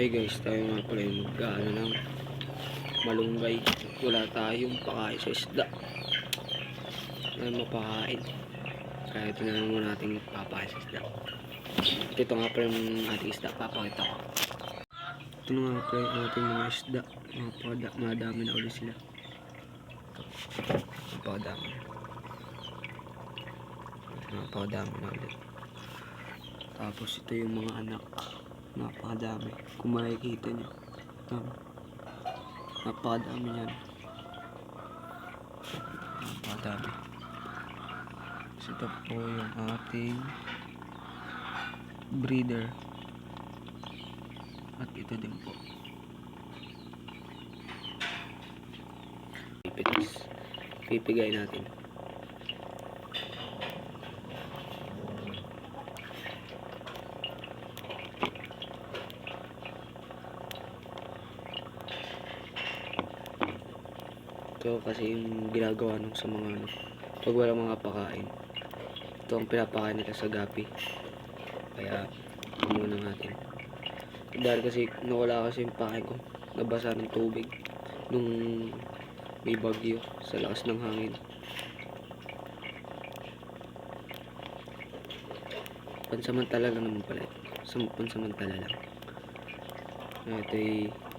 Hey guys, tayo nga pala yung mag-ano ng malunggay. Wala tayong pakain sa isda. Wala mapakain. Kaya ito na lang muna natin papakain sa isda. Ito nga pala yung ating isda. Papakita ko. Ito na nga pala yung ating mga isda. Napada, madami na ulit sila. Napadami. Napadami na ulit. Tapos ito yung mga anak. Napakadami. Kung makikita nyo. Tama. Napakadami yan. Napakadami. Ito po yung ating breeder. At ito din po. Pipigay natin. Ito kasi yung ginagawa nung sa mga ano, pag walang mga pakain. Ito ang pinapakain nila sa gapi. Kaya, muna natin. Dahil kasi nawala kasi yung pakain ko. Nabasa ng tubig nung may bagyo sa lakas ng hangin. Pansamantala lang naman pala. Sam pansamantala lang. Ito ay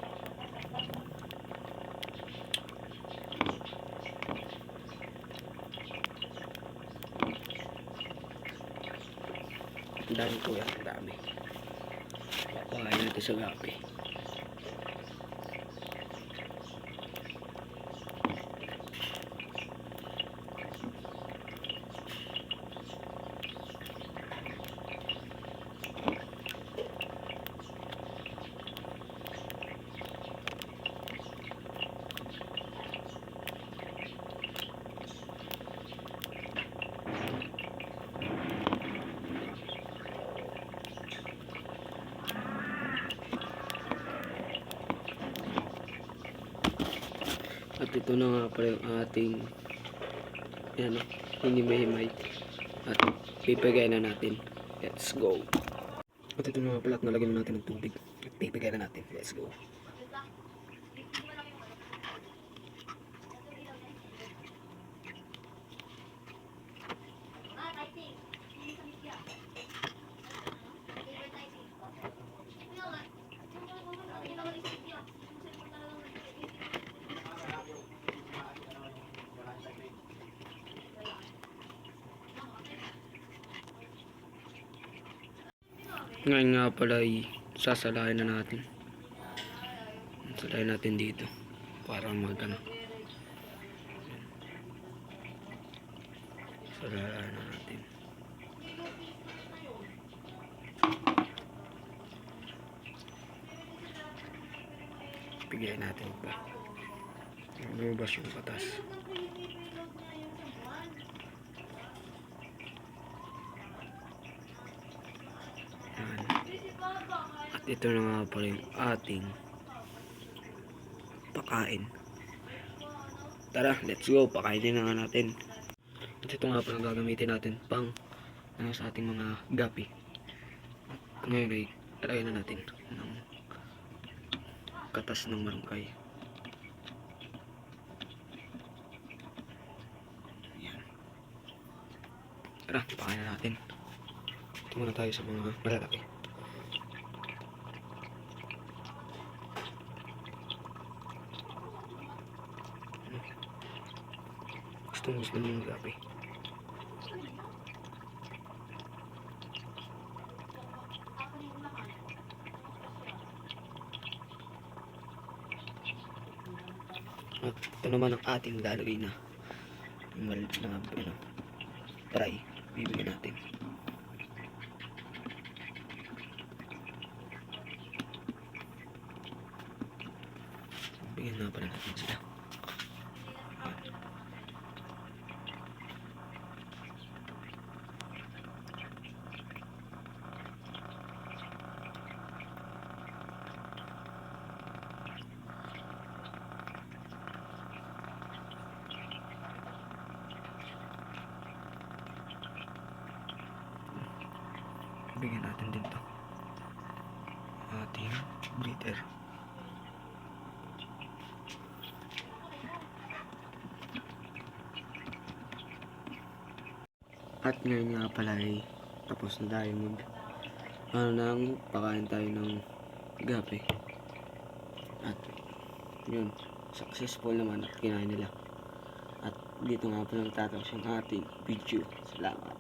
Dami po yan, ang dami. Papakain natin sa gapi. At ito na nga pala yung ating yan o, hinimay-himay. At pipigay na natin. Let's go. At ito na nga pala at nalagyan na natin ng tubig. At pipigay na natin. Let's go. Ngayon nga pala ay sasalahin na natin. Sasalahin natin dito. Para magano. Sasalahin na natin. Bigyan natin pa. Lumabas yung patas. Yan. At ito na nga pala yung ating pakain. Tara, let's go. Pakainin na nga natin. At ito nga pala gagamitin natin pang ano, sa ating mga gapi. Ngayon ay talagay na natin ng katas ng marungkay. Tara, pakain na natin. Ito muna tayo sa mga malalaki. Gusto mo gusto yung gabi. At ito naman ang ating lalagay na maliit na ano, fry. Bibigyan natin. Bigyan na pala natin sila. Bigyan natin din ating breeder. At ngayon nga pala ay tapos na tayo mag ano nang pakain tayo ng gabi. At yun, successful naman at kinain nila. At dito nga pala natatapos ang ating video. Salamat.